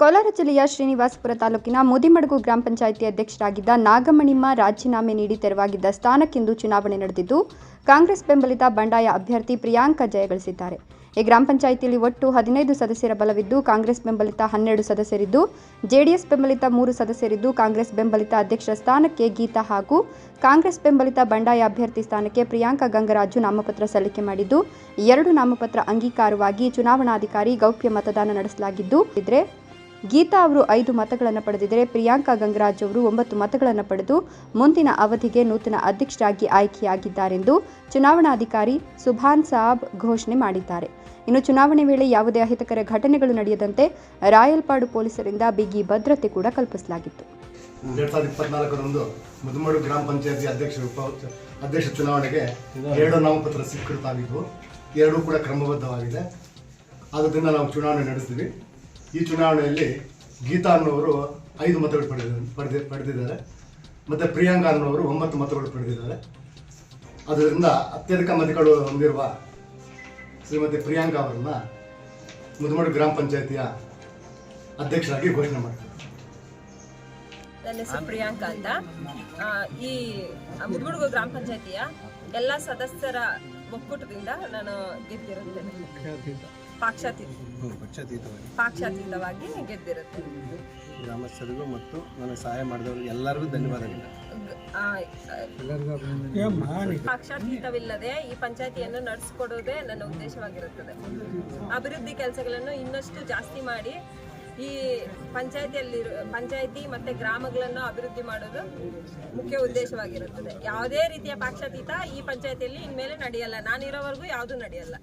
ಕೋಲಾರ ಜಿಲ್ಲೆಯ ಶ್ರೀನಿವಾಸಪುರ ತಾಲೂಕಿನ ಮುದಿಮಡಗು ಗ್ರಾಮ ಪಂಚಾಯಿತಿ ಅಧ್ಯಕ್ಷರಾಗಿದ್ದ ನಾಗಮಣಿಮ್ಮ ರಾಜೀನಾಮೆ ನೀಡಿ ತೆರವಾಗಿದ್ದ ಸ್ಥಾನಕ್ಕಿಂದು ಚುನಾವಣೆ ನಡೆದಿದ್ದು, ಕಾಂಗ್ರೆಸ್ ಬೆಂಬಲಿತ ಬಂಡಾಯ ಅಭ್ಯರ್ಥಿ ಪ್ರಿಯಾಂಕ ಜಯಗಳಿಸಿದ್ದಾರೆ ಈ ಗ್ರಾಮ ಪಂಚಾಯಿತಿಯಲ್ಲಿ ಒಟ್ಟು ಹದಿನೈದು ಸದಸ್ಯರ ಬಲವಿದ್ದು, ಕಾಂಗ್ರೆಸ್ ಬೆಂಬಲಿತ ಹನ್ನೆರಡು ಸದಸ್ಯರಿದ್ದು, ಜೆಡಿಎಸ್ ಬೆಂಬಲಿತ ಮೂರು ಸದಸ್ಯರಿದ್ದು, ಕಾಂಗ್ರೆಸ್ ಬೆಂಬಲಿತ ಅಧ್ಯಕ್ಷರ ಸ್ಥಾನಕ್ಕೆ ಗೀತಾ ಹಾಗೂ ಕಾಂಗ್ರೆಸ್ ಬೆಂಬಲಿತ ಬಂಡಾಯ ಅಭ್ಯರ್ಥಿ ಸ್ಥಾನಕ್ಕೆ ಪ್ರಿಯಾಂಕ ಗಂಗರಾಜು ನಾಮಪತ್ರ ಸಲ್ಲಿಕೆ ಮಾಡಿದ್ದು ಎರಡು ನಾಮಪತ್ರ ಅಂಗೀಕಾರವಾಗಿ ಚುನಾವಣಾಧಿಕಾರಿ ಗೌಪ್ಯ ಮತದಾನ ನಡೆಸಲಾಗಿದ್ದು, ಇದ್ರೆ ಗೀತಾ ಅವರು ಐದು ಮತಗಳನ್ನು ಪಡೆದಿದ್ದರೆ ಪ್ರಿಯಾಂಕಾ ಗಂಗರಾಜ್ ಅವರು ಒಂಬತ್ತು ಮತಗಳನ್ನು ಪಡೆದು ಮುಂದಿನ ಅವಧಿಗೆ ನೂತನ ಅಧ್ಯಕ್ಷರಾಗಿ ಆಯ್ಕೆಯಾಗಿದ್ದಾರೆಂದು ಚುನಾವಣಾಧಿಕಾರಿ ಸುಭಾನ್ ಸಾಬ್ ಘೋಷಣೆ ಮಾಡಿದ್ದಾರೆ. ಇನ್ನು ಚುನಾವಣೆ ವೇಳೆ ಯಾವುದೇ ಅಹಿತಕರ ಘಟನೆಗಳು ನಡೆಯದಂತೆ ರಾಯಲ್ಪಾಡು ಪೊಲೀಸರಿಂದ ಬಿಗಿ ಭದ್ರತೆ ಕೂಡ ಕಲ್ಪಿಸಲಾಗಿತ್ತು. ಎರಡ್ ಸಾವಿರದ ಇಪ್ಪತ್ನಾಲ್ಕರಂದು ಮುದುಮಡು ಗ್ರಾಮ ಪಂಚಾಯತಿ ಅಧ್ಯಕ್ಷ ಉಪ ಅಧ್ಯಕ್ಷ ಚುನಾವಣೆಗೆ ಎರಡು ನಾಮಪತ್ರ ಸ್ವೀಕೃತ ಆಗಿದ್ವು ಎರಡೂ ಕೂಡ ಕ್ರಮಬದ್ಧವಾಗಿದೆ. ಆದ್ದರಿಂದ ನಾವು ಚುನಾವಣೆ ನಡೆಸ್ತೀವಿ. ಈ ಚುನಾವಣೆಯಲ್ಲಿ ಗೀತಾ ಅನ್ನೋರು ಐದು ಮತಗಳು ಪಡೆದ ಪಡೆದ ಪಡೆದಿದ್ದಾರೆ. ಮತ್ತು ಪ್ರಿಯಾಂಕಾ ಅನ್ನೋರು ಒಂಬತ್ತು ಮತಗಳು ಪಡೆದಿದ್ದಾರೆ. ಅದರಿಂದ ಅತ್ಯಧಿಕ ಮತಗಳು ಹೊಂದಿರುವ ಶ್ರೀಮತಿ ಪ್ರಿಯಾಂಕಾ ಅವರನ್ನ ಮುದಮಡು ಗ್ರಾಮ ಪಂಚಾಯತಿಯ ಅಧ್ಯಕ್ಷರಾಗಿ ಘೋಷಣೆ ಮಾಡ್ತಾರೆ. ನನ್ನ ಹೆಸರು ಪ್ರಿಯಾಂಕಾ ಅಂತ. ಆ, ಈ ಮುದುಗುಡುಗು ಗ್ರಾಮ ಪಂಚಾಯತಿಯ ಎಲ್ಲ ಸದಸ್ಯರ ಒಕ್ಕೂಟದಿಂದ ನಾನು ಗೆದ್ದಿರುತ್ತೇನೆ ಪಾಕ್ಷಾತೀತ ಪಕ್ಷಾತೀತವಾಗಿ. ಪಾಕ್ಷಾತೀತವಾಗಿ ಗೆದ್ದಿರುತ್ತೆ. ಗ್ರಾಮಸ್ಥರಿಗೂ ಮತ್ತು ನನಗೆ ಸಹಾಯ ಮಾಡಿದವರಿಗೆ ಎಲ್ಲರಿಗೂ ಧನ್ಯವಾದಗಳು. ಪಕ್ಷಾತೀತವಿಲ್ಲದೆ ಈ ಪಂಚಾಯತಿಯನ್ನು ನಡೆಸಿಕೊಡುವುದೇ ನನ್ನ ಉದ್ದೇಶವಾಗಿರುತ್ತದೆ. ಅಭಿವೃದ್ಧಿ ಕೆಲಸಗಳನ್ನು ಇನ್ನಷ್ಟು ಜಾಸ್ತಿ ಮಾಡಿ ಈ ಪಂಚಾಯತಿಯಲ್ಲಿ ಪಂಚಾಯತಿ ಮತ್ತೆ ಗ್ರಾಮಗಳನ್ನು ಅಭಿವೃದ್ಧಿ ಮಾಡೋದು ಮುಖ್ಯ ಉದ್ದೇಶವಾಗಿರುತ್ತದೆ. ಯಾವುದೇ ರೀತಿಯ ಪಕ್ಷಾತೀತ ಈ ಪಂಚಾಯತಿಯಲ್ಲಿ ಇನ್ಮೇಲೆ ನಡೆಯಲ್ಲ. ನಾನಿರೋವರೆಗೂ ಯಾವುದೂ ನಡೆಯಲ್ಲ.